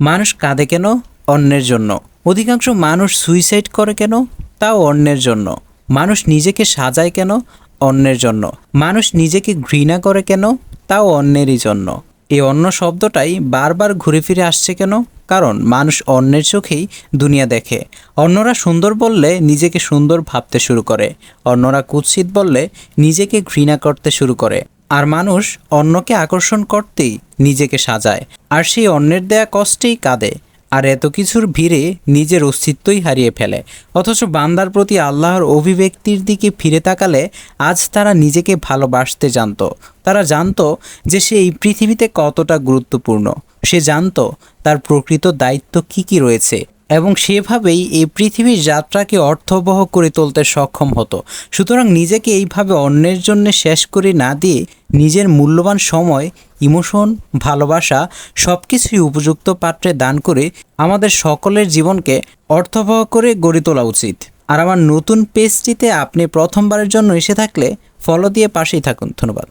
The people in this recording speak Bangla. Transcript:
মানুষ কাঁদে কেন? অন্যের জন্য। অধিকাংশ মানুষ সুইসাইড করে কেন? তাও অন্যের জন্য। মানুষ নিজেকে সাজায় কেন? অন্যের জন্য। মানুষ নিজেকে ঘৃণা করে কেন? তাও অন্যেরই জন্য। এই অন্য শব্দটাই বারবার ঘুরে ফিরে আসছে কেন? কারণ মানুষ অন্যের চোখেই দুনিয়া দেখে। অন্যরা সুন্দর বললে নিজেকে সুন্দর ভাবতে শুরু করে। অন্যরা কুৎসিত বললে নিজেকে ঘৃণা করতে শুরু করে। আর মানুষ অন্যকে আকর্ষণ করতেই নিজেকে সাজায়, আর সেই অন্যের দেয়া কষ্টেই কাঁদে, আর এত কিছুর ভিড়ে নিজের অস্তিত্বই হারিয়ে ফেলে। অথচ বান্দার প্রতি আল্লাহর অভিব্যক্তির দিকে ফিরে তাকালে আজ তারা নিজেকে ভালোবাসতে জানত। তারা জানত যে সে এই পৃথিবীতে কতটা গুরুত্বপূর্ণ। সে জানত তার প্রকৃত দায়িত্ব কি কি রয়েছে। এবং সেভাবেই এই পৃথিবীর যাত্রাকে অর্থবহ করে তুলতে সক্ষম হতো। সুতরাং নিজেকে এইভাবে অন্যের জন্য শেষ করে না দিয়ে নিজের মূল্যবান সময়, ইমোশন, ভালোবাসা সব কিছুই উপযুক্ত পাত্রে দান করে আমাদের সকলের জীবনকে অর্থবহ করে গড়ে তোলা উচিত। আর আমার নতুন পেজটিতে আপনি প্রথমবারের জন্য এসে থাকলে ফলো দিয়ে পাশেই থাকুন। ধন্যবাদ।